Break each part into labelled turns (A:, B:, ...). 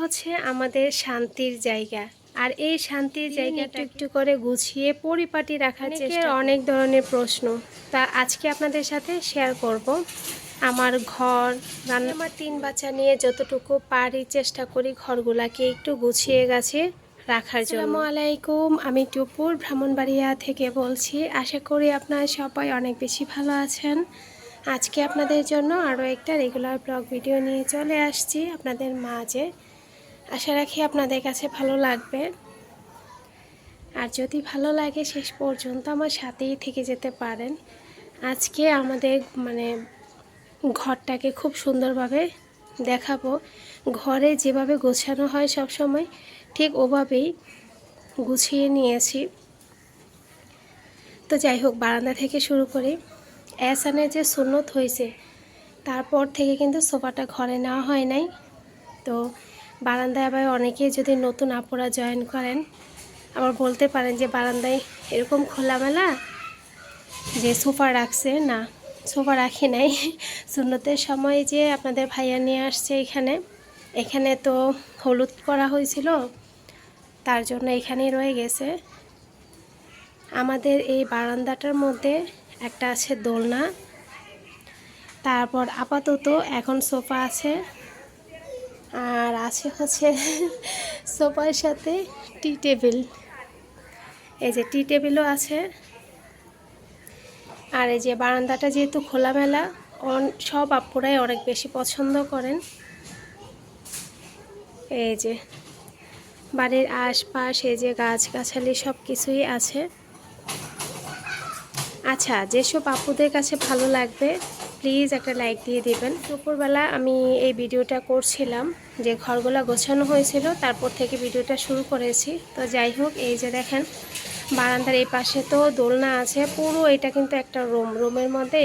A: হচ্ছে আমাদের শান্তির জায়গা। আর এই শান্তির জায়গাটা একটু করে গুছিয়ে পরিপাটি রাখার চেষ্টা অনেক ধরনের প্রশ্ন। তা আজকে আপনাদের সাথে শেয়ার করব। আমার ঘর রান্না আমার তিন বাচ্চা নিয়ে যতটুকু পারি চেষ্টা করি ঘরগুলাকে একটু গুছিয়ে গেছে রাখার জন্য। আসসালামু আলাইকুম আমি টুপুর ব্রাহ্মণবাড়িয়া থেকে বলছি। আশা করি আপনারা সবাই অনেক বেশি ভালো আছেন। আজকে আপনাদের জন্য আরও একটা রেগুলার ব্লগ ভিডিও নিয়ে চলে আসছি আপনাদের মাঝে। আশা রাখি আপনাদের কাছে ভালো লাগবে। আর যদি ভালো লাগে, শেষ পর্যন্ত আমার সাথেই থেকে যেতে পারেন। আজকে আমাদের মানে ঘরটাকে খুব সুন্দরভাবে দেখাবো। ঘরে যেভাবে গোছানো হয় সব সময়, ঠিক ওভাবেই গুছিয়ে নিয়েছি। তো যাই হোক, বারান্দা থেকে শুরু করি। অ্যাসানের যে সুন্নত হয়েছে, তারপর থেকে কিন্তু সোফাটা ঘরে নেওয়া হয় নাই। তো বারান্দায় আবার অনেকেই যদি নতুন আপুরা জয়েন করেন, আবার বলতে পারেন যে বারান্দায় এরকম খোলামেলা যে সোফা রাখছে, না, সোফা রাখি নাই। সুন্নতের সময় যে আপনাদের ভাইয়া নিয়ে আসছে এখানে এখানে তো হলুদ করা হয়েছিল, তার জন্য এখানেই রয়ে গেছে। আমাদের এই বারান্দাটার মধ্যে একটা আছে দোলনা, তারপর আপাতত এখন সোফা আছে। আর আছে হচ্ছে সোফার সাথে টি টেবিল। এই যে টি টেবিলও আছে। আর এই যে বারান্দাটা যেহেতু খোলামেলা, অন- সব আপুরাই অনেক বেশি পছন্দ করেন। এই যে বাড়ির আশপাশ, এই যে গাছগাছালি সব কিছুই আছে। আচ্ছা যেসব আপুদের কাছে ভালো লাগবে প্লিজ একটা লাইক দিয়ে দিবেন। দুপুরবেলা আমি এই ভিডিওটা করছিলাম, যে ঘরগুলো গোছানো হয়েছিল, তারপর থেকে ভিডিওটা শুরু করেছি। তো যাই হোক, এই যে দেখেন, বারান্দার এই পাশে তো দোলনা আছে, পুরো এটা কিন্তু একটা রুম। রুমের মধ্যে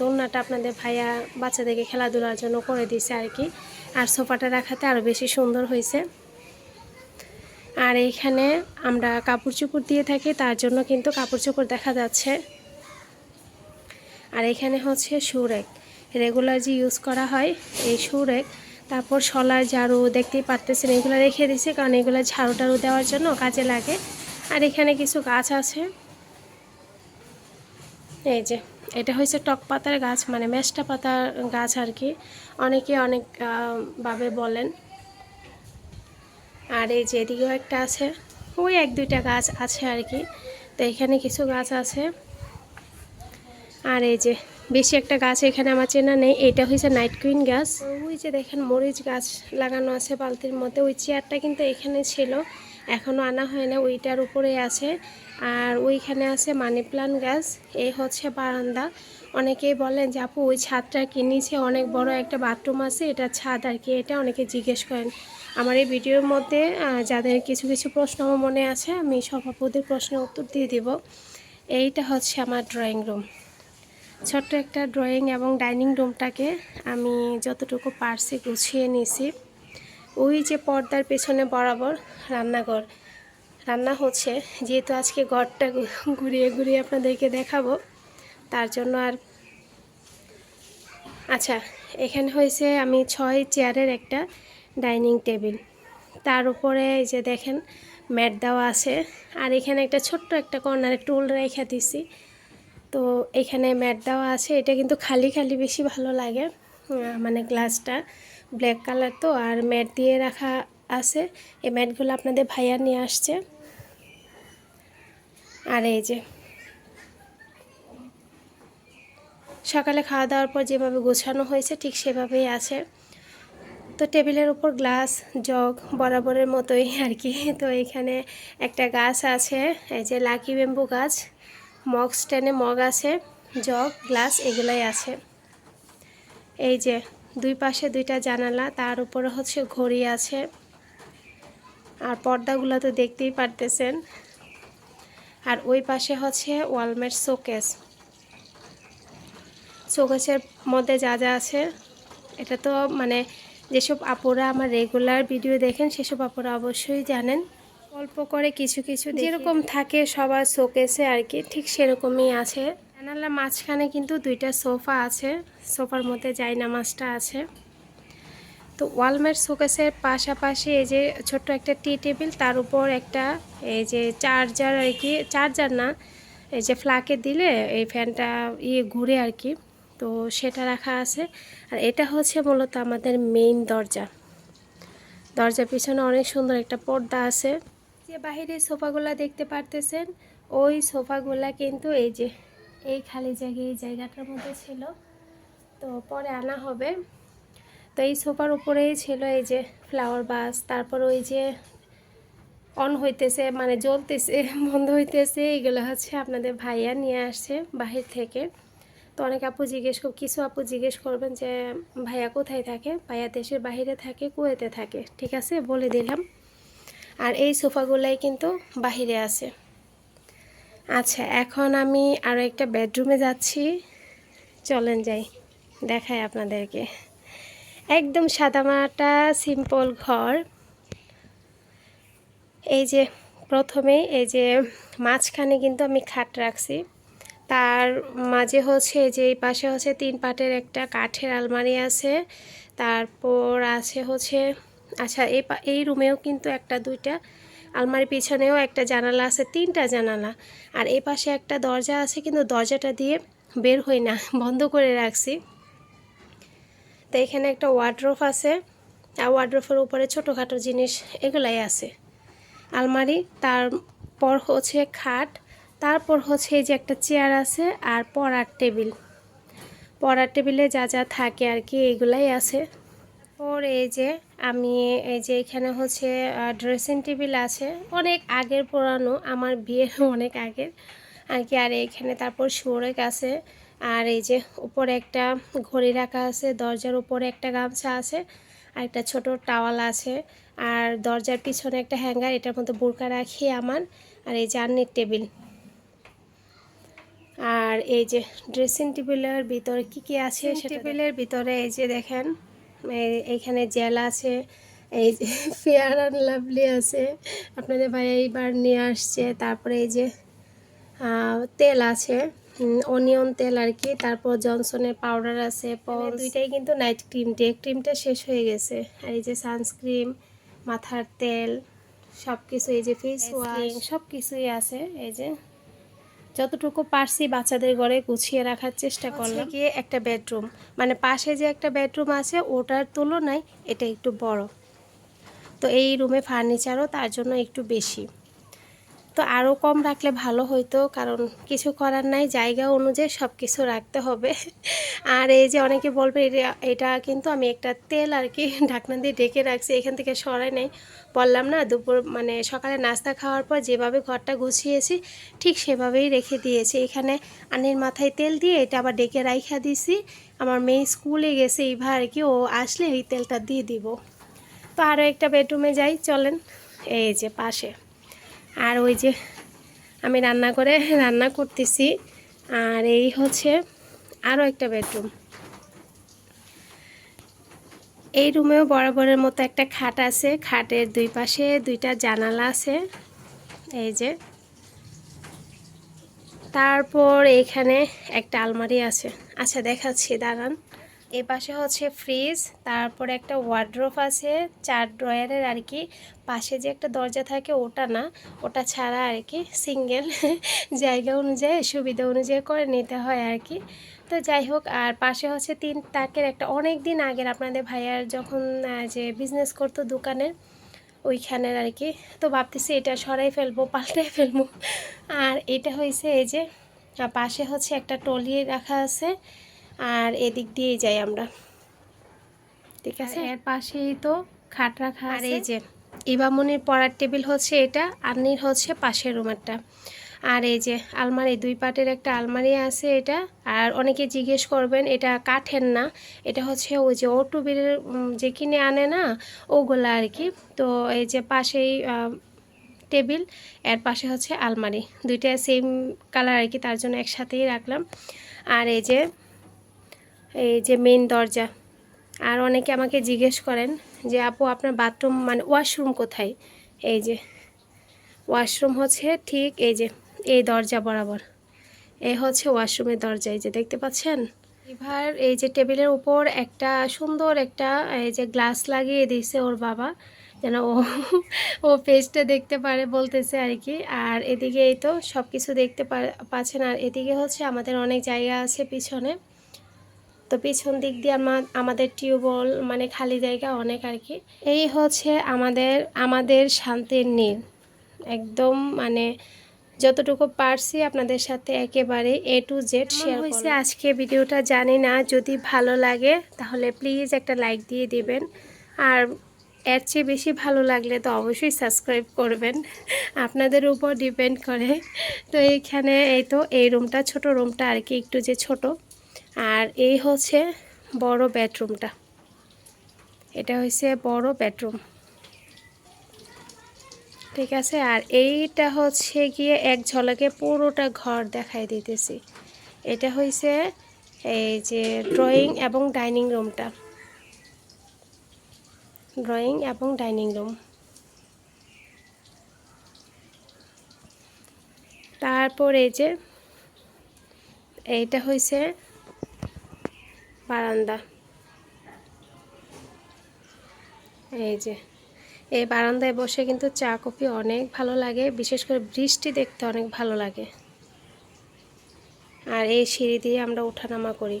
A: দোলনাটা আপনাদের ভাইয়া বাচ্চাদেরকে খেলাধুলার জন্য করে দিছে আর কি। আর সোফাটা রাখাতে আরও বেশি সুন্দর হয়েছে। আর এইখানে আমরা কাপড় চোপড় দিয়ে থাকি, তার জন্য কিন্তু কাপড় চোপড় দেখা যাচ্ছে। আর এখানে হচ্ছে সুরেক। রেগুলার যে ইউজ করা হয় এই সুরেক, তারপর শলার ঝাড়ু দেখতেই পারতেছেন, এগুলো রেখে দিছে কারণ এগুলো ঝাড়ু টাড়ু দেওয়ার জন্য কাজে লাগে। আর এখানে কিছু গাছ আছে। এই যে, এটা হচ্ছে টক পাতার গাছ মানে মেষ্টা পাতার গাছ আর কি। অনেকে অনেক ভাবে বলেন। আর এই যে এদিকেও একটা আছে। ওই এক দুইটা গাছ আছে আর কি। তো এখানে কিছু গাছ আছে। আর এই যে বেশি একটা গাছ এখানে আমার চেনা নেই, এটা হয়েছে নাইট কুইন গাছ। ওই যে দেখেন মরিচ গাছ লাগানো আছে বালতির মধ্যে, ওই চেয়ারটা কিন্তু এখানে ছিল এখনও আনা হয় না, ওইটার উপরে আছে। আর ওইখানে আছে মানি প্লান্ট গাছ এই হচ্ছে বারান্দা। অনেকেই বলেন যে আপু, ওই ছাদটা কি নিচে অনেক বড় একটা বাথরুম আছে, এটা ছাদ আর কি, এটা অনেকে জিজ্ঞেস করেন। আমার এই ভিডিওর মধ্যে যাদের কিছু কিছু প্রশ্ন মনে আছে, আমি সব আপুদের প্রশ্নের উত্তর দিয়ে দিব। এইটা হচ্ছে আমার ড্রয়িং রুম ছোট্ট একটা ড্রয়িং এবং ডাইনিং রুমটাকে আমি যতটুকু পারছি গুছিয়ে নিয়েছি। ওই যে পর্দার পেছনে বরাবর রান্নাঘর। রান্না হচ্ছে, যেহেতু আজকে ঘরটা ঘুরিয়ে ঘুরিয়ে আপনাদেরকে দেখাবো, তার জন্য আর আচ্ছা এখানে হয়েছে আমি ছয় চেয়ারের একটা ডাইনিং টেবিল তার উপরে এই যে দেখেন, ম্যাট দেওয়া আছে। আর এখানে একটা ছোট্ট একটা কর্নারে টুল রেখে দিছি। তো এখানে ম্যাট দেওয়া আছে। এটা কিন্তু খালি খালি বেশি ভালো লাগে মানে গ্লাসটা। ব্ল্যাক কালার তো, আর ম্যাট দিয়ে রাখা আছে। এই ম্যাটগুলো আপনাদের ভাইয়া নিয়ে আসছে। আর এই যে, সকালে খাওয়া দাওয়ার পর যেভাবে গোছানো হয়েছে, ঠিক সেভাবেই আছে। তো টেবিলের উপর গ্লাস, জগ, বরাবরের মতোই আর কি। তো এখানে একটা গাছ আছে, এই যে লাকি বেম্বু গাছ। মগ স্ট্যান্ডে মগ আছে, জগ, গ্লাস এগুলোই আছে। এই যে দুই পাশে দুইটা জানালা, তার উপরে হচ্ছে ঘড়ি আছে। আর পর্দাগুলো তো দেখতেই পারতেছেন। আর ওই পাশে হচ্ছে ওয়ালমেট শোকেস। শোকেসের মধ্যে যা যা আছে, এটা তো মানে যেসব আপুরা আমার রেগুলার ভিডিও দেখেন, সেসব আপুরা অবশ্যই জানেন। অল্প করে কিছু কিছু যেরকম থাকে সবার শোকেসে আর কি ঠিক সেরকমই আছে। জানালার মাঝখানে কিন্তু দুইটা সোফা আছে সোফার মধ্যে জাইনামাজটা আছে। তো ওয়ালমেট শোকেসের পাশাপাশি এই যে ছোট্ট একটা টি টেবিল তার উপর একটা এই যে চার্জার আর কি চার্জার না এই যে ফ্লাকে দিলে এই ফ্যানটা ইয়ে ঘুরে আর কি তো সেটা রাখা আছে। আর এটা হচ্ছে মূলত আমাদের মেইন দরজা। দরজার পিছনে অনেক সুন্দর একটা পর্দা আছে। যে বাহিরে সোফাগুলা দেখতে পারতেছেন, ওই সোফাগুলা কিন্তু এই যে, এই খালি জায়গায়, এই জায়গাটার মধ্যে ছিল। তো পরে আনা হবে। তো এই সোফার উপরেই ছিল এই যে ফ্লাওয়ার বাস তারপর ওই যে অন হইতেছে মানে জ্বলতেছে, বন্ধ হইতেছে এগুলো হচ্ছে আপনাদের ভাইয়া নিয়ে আসছে বাহির থেকে। তো অনেক আপু জিজ্ঞেস কর, কিছু আপু জিজ্ঞেস করবেন যে, ভাইয়া কোথায় থাকে? ভাইয়া দেশের বাইরে থাকে, কুয়েতে থাকে। ঠিক আছে, বলে দিলাম। আর এই সোফাগুলাই কিন্তু বাহিরে আছে। আচ্ছা এখন আমি আরও একটা বেডরুমে যাচ্ছি। চলেন যাই, দেখাই আপনাদেরকে। একদম সাদামাটা, সিম্পল ঘর। এই যে প্রথমে, এই যে মাঝখানে কিন্তু আমি খাট রাখছি। তার মাঝে হচ্ছে যে এই পাশে হচ্ছে তিন পাটের একটা কাঠের আলমারি আছে। তারপর আছে হচ্ছে আচ্ছা এই এই রুমেও কিন্তু একটা, দুইটা, আলমারির পিছনেও একটা জানালা আছে, তিনটা জানালা। আর এই পাশে একটা দরজা আছে, কিন্তু দরজাটা দিয়ে বের হই না, বন্ধ করে রাখছি। তো এখানে একটা ওয়ার্ড্রোফ আছে, আর ওয়ার্ড্রোফের উপরে ছোটোখাটো জিনিস এগুলাই আছে। আলমারি, তারপর হচ্ছে খাট, তারপর হচ্ছে এই যে একটা চেয়ার আছে, আর পড়ার টেবিল। পড়ার টেবিলে যা যা থাকে আর কি, এগুলাই আছে। ওর এই যে আমি এই যে এখানে হচ্ছে ড্রেসিং টেবিল আছে। অনেক আগের পুরানো আমার বিয়ের অনেক আগের। আর কি আর এখানে তারপর সুরেক আছে। আর এই যে উপরে একটা ঘড়ি রাখা আছে দরজার উপরে একটা গামছা আছে আর একটা ছোট টাওয়াল আছে। আর দরজার পিছনে একটা হ্যাঙ্গার এটার মধ্যে বোরকা রাখি আমার। আর এই জার্নির টেবিল। আর এই যে ড্রেসিং টেবিলের ভিতরে কি কি আছে টেবিলের ভিতরে এই যে দেখেন এইখানে জেল আছে এই যে ফেয়ার অ্যান্ড লাভলি আছে। আপনাদের ভাই এইবার নিয়ে আসছে তারপরে এই যে তেল আছে অনিয়ন তেল আর কি তারপর জনসনের পাউডার আছে পন্স দুইটাই কিন্তু নাইট ক্রিম ডে ক্রিমটা শেষ হয়ে গেছে। আর এই যে সানস্ক্রিন মাথার তেল সব কিছু এই যে ফেস ওয়াশ সব কিছুই আছে এই যে। যতটুকু পারছি বাচ্চাদের ঘরে গুছিয়ে রাখার চেষ্টা করলাম। গিয়ে একটা বেডরুম মানে পাশে যে একটা বেডরুম আছে ওটার তুলনায় এটা একটু বড়। তো এই রুমে ফার্নিচারও তার জন্য একটু বেশি। তো আরও কম রাখলে ভালো হইতো কারণ কিছু করার নাই জায়গা অনুযায়ী সব কিছু রাখতে হবে। আর এই যে অনেকে বলবে এটা- এটা কিন্তু আমি একটা তেল আর কি ঢাকনা দিয়ে ডেকে রাখছি এখান থেকে সরাই নাই। বললাম না, দুপুর মানে সকালে নাস্তা খাওয়ার পর যেভাবে ঘরটা গুছিয়েছি, ঠিক সেভাবেই রেখে দিয়েছি। এখানে আনির মাথায় তেল দিয়ে এটা আবার ডেকে রাইখা দিছি। আমার মেয়ে স্কুলে গেছে এইভাবে আর কি ও আসলে এই তেলটা দিয়ে দিব। তো আরও একটা বেডরুমে যাই, চলেন এই যে পাশে। আর ওই যে আমি রান্না করে, রান্না করতেছি। আর এই হচ্ছে আরও একটা বেডরুম। এই রুমেও বরাবরের মতো একটা খাট আছে। খাটের দুই পাশে দুইটা জানালা আছে। এই যে। তারপর এখানে একটা আলমারি আছে। আচ্ছা দেখাচ্ছি, দাঁড়ান। এ পাশে হচ্ছে ফ্রিজ, তারপরে একটা ওয়ার্ড্রোফ আছে, চার ড্রয়ারের আর কি পাশে যে একটা দরজা থাকে ওটা না, ওটা ছাড়া আর কি সিঙ্গেল জায়গা অনুযায়ী, সুবিধা অনুযায়ী করে নিতে হয় আর কি তো যাই হোক, আর পাশে হচ্ছে তিন তাকের একটা অনেক দিন আগের আপনাদের ভাইয়ার যখন যে বিজনেস করতো দোকানের ওইখানের আর কি তো ভাবতেছি এটা সরাই ফেলব, পাল্টাই ফেলব। আর এটা হয়েছে এই যে পাশে হচ্ছে একটা টলি রাখা আছে। আর এদিক দিয়েই যাই আমরা। ঠিক আছে? এর পাশেই তো খাট রাখা আর এই যে ইবামনির পড়ার টেবিল হচ্ছে এটা আন্নির হচ্ছে পাশের রুমেরটা। আর এই যে আলমারি দুই পাটের একটা আলমারি আছে এটা। আর অনেকে জিজ্ঞেস করবেন এটা কাঠের না? এটা হচ্ছে ওই যে ওটুবির যে কিনে আনে না ওগুলো আর কি। তো এই যে পাশেই টেবিলের পাশে হচ্ছে আলমারি। দুইটা সেম কালার আর কি তার জন্য একসাথেই রাখলাম। আর এই যে এই যে মেন দরজা। আর অনেকে আমাকে জিজ্ঞেস করেন যে, আপু, আপনার বাথরুম মানে ওয়াশরুম কোথায়? এই যে ওয়াশরুম হচ্ছে ঠিক এই যে, এই দরজা বরাবর। এই হচ্ছে ওয়াশরুমের দরজা, এই যে, দেখতে পাচ্ছেন? এবার এই যে টেবিলের উপর একটা সুন্দর একটা, এই যে গ্লাস লাগিয়ে দিয়েছে ওর বাবা। যেন ও ও পেজটা দেখতে পারে বলতেছে আর কি। আর এদিকে এই তো সব কিছু দেখতে পাচ্ছেন। আর এদিকে হচ্ছে আমাদের অনেক জায়গা আছে পিছনে। তো পিছন দিক দিয়ে আমার আমাদের টিউবওয়েল মানে খালি জায়গা অনেক আর কি। এই হচ্ছে আমাদের আমাদের শান্তির নীল। একদম মানে যতটুকু পারছি আপনাদের সাথে একেবারে এ টু জেড শেয়ার হয়েছে আজকে ভিডিওটা জানি না যদি ভালো লাগে তাহলে প্লিজ একটা লাইক দিয়ে দিবেন। আর এর চেয়ে বেশি ভালো লাগলে তো অবশ্যই সাবস্ক্রাইব করবেন। আপনাদের উপর ডিপেন্ড করে। তো এইখানে এই তো এই রুমটা ছোট রুমটা আর কি একটু যে ছোট। আর এই হচ্ছে বড় বেডরুমটা। এটা হচ্ছে বড় বেডরুম। ঠিক আছে? আর এইটা হচ্ছে গিয়ে এক ঝলকে পুরোটা ঘর দেখাই দিতেছি। এটা হয়েছে এই যে ড্রয়িং এবং ডাইনিং রুমটা। ড্রয়িং এবং ডাইনিং রুম। তারপর এই যে এইটা হয়েছে বারান্দা। এই যে, এই বারান্দায় বসে কিন্তু চা, কফি অনেক ভালো লাগে, বিশেষ করে বৃষ্টি দেখতে অনেক ভালো লাগে। আর এই সিঁড়ি দিয়ে আমরা ওঠানামা করি।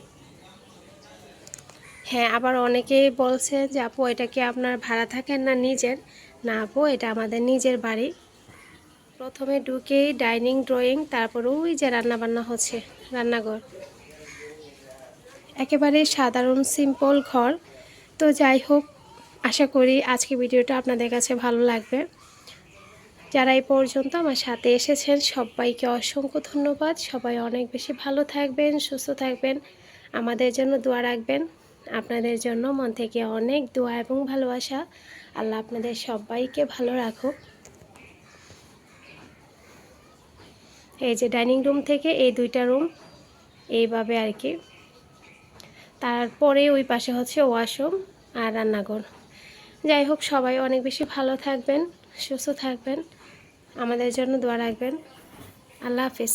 A: হ্যাঁ আবার অনেকেই বলছে যে, আপু, এটা কি আপনার ভাড়া থাকেন না নিজের? না, আপু, এটা আমাদের নিজের বাড়ি। প্রথমে ঢুকেই ডাইনিং, ড্রয়িং, তারপর ওই যে রান্নাবান্না হচ্ছে, রান্নাঘর। একেবারে সাধারণ সিম্পল ঘর। তো যাই হোক, আশা করি আজকে ভিডিওটা আপনাদের কাছে ভালো লাগবে। যারা এই পর্যন্ত আমার সাথে এসেছেন, সবাইকে অসংখ্য ধন্যবাদ। সবাই অনেক বেশি ভালো থাকবেন, সুস্থ থাকবেন। আমাদের জন্য দোয়া রাখবেন। আপনাদের জন্য মন থেকে অনেক দোয়া এবং ভালোবাসা। আল্লাহ আপনাদের সবাইকে ভালো রাখুক। এই যে ডাইনিং রুম থেকে এই দুইটা রুম, এইভাবে আর কি। তারপরে ওই পাশে হচ্ছে ওয়াশরুম আর রান্নাঘর। যাই হোক, সবাই অনেক বেশি ভালো থাকবেন, সুস্থ থাকবেন। আমাদের জন্য দোয়া রাখবেন। আল্লাহ হাফিজ।